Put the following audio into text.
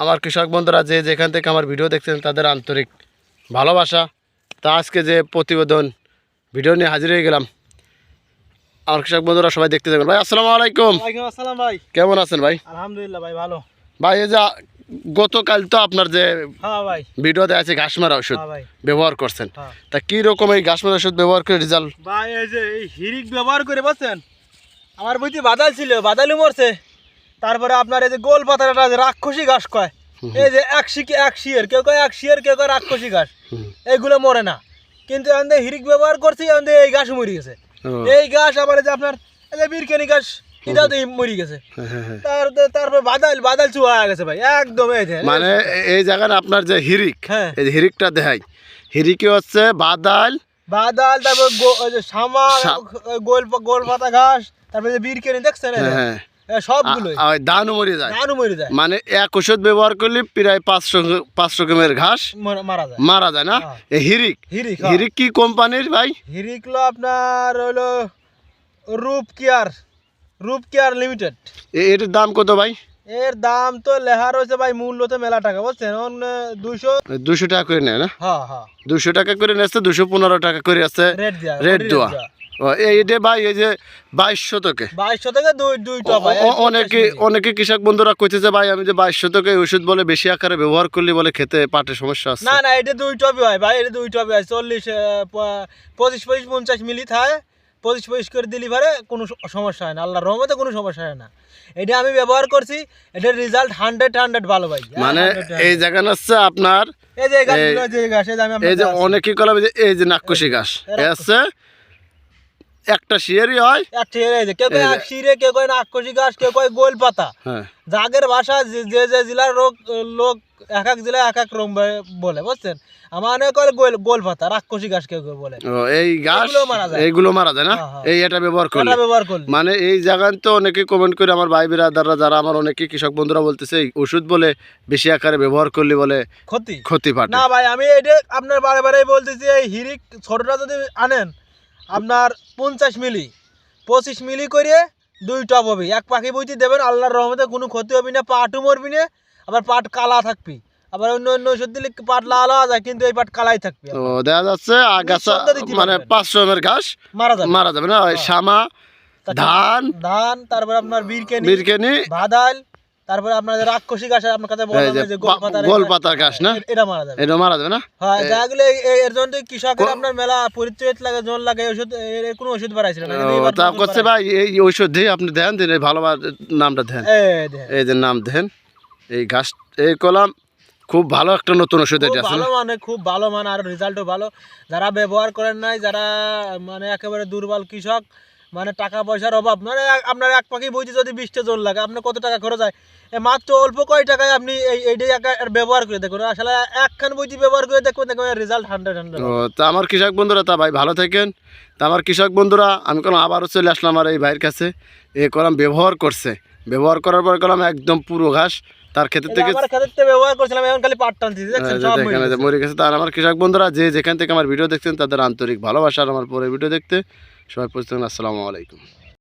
আমার কৃষক বন্ধুরা যে যেখান থেকে আমার ভিডিও দেখছেন তাদের আন্তরিক ভালোবাসা। তা আজকে যে প্রতিবেদন ভিডিও নিয়ে হাজির হয়ে গেলাম। আমার কৃষক বন্ধুরা সবাই দেখতে যাবেন ভাই আসসালামু আলাইকুম। আসসালাম ভাই। কেমন আছেন ভাই? আলহামদুলিল্লাহ ভাই ভালো। ভাই এই যে গতকাল তো আপনার যে হ্যাঁ ভাই। ভিডিওতে আছে ঘাস মারা ওষুধ হ্যাঁ ব্যবহার করছেন। হ্যাঁ। তা কি রকম এই ঘাস মারা ওষুধ ব্যবহার করে রেজাল্ট ভাই এই যে এই হিরিক ব্যবহার করে বলছেন আমার বইতে বাদাল ছিল বাদালই মরছে। তারপরে আপনার এই যে গোল পাতাটা যে রাক্ষসী ঘাস কয় এই যে এক শিকে এক শিয়ের কেউ কয় এক শিয়ের কেউ কয় রাক্ষসী ঘাস এইগুলো মরে না। কিন্তু আমাদের হিরিক ব্যবহার করছি আমাদের এই ঘাস মরে গেছে। এই ঘাস আবার যে আপনার এই যে বীরকেনি ঘাস মরে গেছে। তার তারপর বাদাল বাদাল চুয়া গেছে ভাই একদম এই মানে এই জায়গায় আপনার যে হিরিক হ্যাঁ। এই হিরিকটা দেখাই। হিরিকে হচ্ছে বাদাল বাদাল তারপর গোল গোল পাতা ঘাস তারপরে যে বীরকেনি দেখছেন হ্যাঁ। এ সবগুলোই। আ- আর ধানও মরে যায়। ধানও মরে যায়। মানে এক ওষুধ ব্যবহার করলে প্রায় পাঁচশো পাঁচশো রকমের ঘাস মারা যায়। মারা যায় না? হ্যাঁ। হিরিক। হিরিক হ্যাঁ। হিরিক কি কোম্পানির ভাই? হিরিকলো আপনার হলো রূপ কেয়ার রূপ কেয়ার লিমিটেড। এ- এটার দাম কত ভাই? এর দাম তো লেহার হয়েছে ভাই মূল্য তো মেলা টাকা বুঝছেন? দুইশো দুশো টাকা করে নেয় না? হ্যাঁ হ্যাঁ। দুশো টাকা করে নিচ্ছে দুশো পনেরো টাকা করে আছে রেট দেওয়া রেট দেওয়া। ও, এই এটা ভাই এই যে বাইশ শতকে। বাইশশো থেকে দুই টপ অনেকে অনেকে কৃষক বন্ধুরা কইতেছে ভাই আমি যে বাইশ শতকে ওষুধ বলে বেশি আকারে ব্যবহার করলে বলে খেতে পাটে সমস্যা আছে। না না এটা দুই টপই হয় ভাই এটা দুই টপই হয় চল্লিশ পঁচিশ পঁচিশ পঞ্চাশ মিলি থাকে পঁচিশ পঁচিশ করে দিলি পারে কোনো সমস্যা হয় না আল্লাহর রহমতে কোনো সমস্যা হয় না। এটা আমি ব্যবহার করছি এটার রেজাল্ট হান্ড্রেড হান্ড্রেড ভালো ভাই মানে এই জায়গা হচ্ছে আপনার এই যে গাছ এই যে এই যে কলাম এই এ হচ্ছে একটা শিয়ারই হয়। একটা এই যে কেউ কয় শিরে কেউ কয় নাককশি গাছ কেউ কয় গোল পাতা। হ্যাঁ। জাগের ভাষা যে যে জেলার লোক লোক এক এক জেলায় এক এক রকম বলে বুঝছেন? আমার অনেক গোল গোল পাতা রাক্ষসী গাছ কেউ কেউ বলে। ও এই মারা এইগুলো মারা যায় না? হ্যাঁ, হ্যাঁ। এই এটা ব্যবহার করলে। ব্যবহার করলি। মানে এই জায়গায় তো অনেকে কমেন্ট করে আমার ভাই বিরাদাররা যারা আমার অনেকে কৃষক বন্ধুরা বলতেছে এই ওষুধ বলে বেশি আকারে ব্যবহার করলে বলে ক্ষতি? ক্ষতি পাটে। না ভাই আমি এটা আপনার বারে বারে বলতেছি এই হিরিক ছোটটা যদি আনেন আপনার পঞ্চাশ মিলি পঁচিশ মিলি করে দুই টপ হবে এক পাখি বইতে দেবেন আল্লাহর রহমতে কোনো ক্ষতি হবে না পাটও মরবি না আবার পাট কালা থাকবি আবার অন্য অন্য ওষুধ দিলে পাট লাল হওয়া যায় কিন্তু এই পাট কালাই থাকবে তো দেখা যাচ্ছে আগাছা মানে। পাঁচশো এমের ঘাস মারা যাবে মারা যাবে না ওই হ্যাঁ। শামা ধান ধান তারপর আপনার বীরকেনি বিরকেনি বাদাল তারপরে আপনার রাক্ষসী গাছ আপনার কাছে এই বললাম যে এই যে গোল পাতার গোল এটা- পাতার ঘাস না? এটা মারা যাবে। এটা মারা যাবে না? হ্যাঁ যাগুলো এর জন্য কৃষকের আপনার মেলা পরিচয় লাগে জন লাগে ওষুধ এর কোনো ওষুধ বাড়াইছিল না। তা করছে ভাই এই ঔষধ দিয়ে আপনি ধ্যান দিন এই ভালো ভালো নামটা ধ্যান এই যে নাম ধ্যান এই গাছ এই কলাম খুব ভালো একটা নতুন ওষুধ এটা আছে ভালো মানে খুব ভালো মানে আর রেজাল্টও ভালো। যারা ব্যবহার করেন নাই যারা মানে একেবারে দুর্বল কৃষক মানে টাকা পয়সার অভাব। মানে আপনার এক পাখি বইতে যদি বিশটা জন লাগে আপনার কত টাকা খরচ হয়? মাত্র অল্প কয় টাকায় আপনি এই এইটাই ব্যবহার করে দেখুন। আসলে একখান বইটি ব্যবহার করে দেখবেন দেখবেন রেজাল্ট হান্ড্রেড হান্ড্রেড তা আমার কৃষক বন্ধুরা তা ভাই ভালো থাকেন। তা আমার কৃষক বন্ধুরা আমি কলাম আবারও চলে আসলাম আমার এই ভাইয়ের কাছে। এ কলাম ব্যবহার করছে। ব্যবহার করার পর কলাম একদম পুরো ঘাস। তার ক্ষেত্রে থেকে ব্যবহার করছিলাম এখন খালি পাট টানছি মরে গেছে। তার আমার কৃষক বন্ধুরা যে যেখান থেকে আমার ভিডিও দেখছেন তাদের আন্তরিক ভালোবাসা আর আমার পরে ভিডিও দেখতে। সবাই পৌঁছতেন আসসালামু আলাইকুম।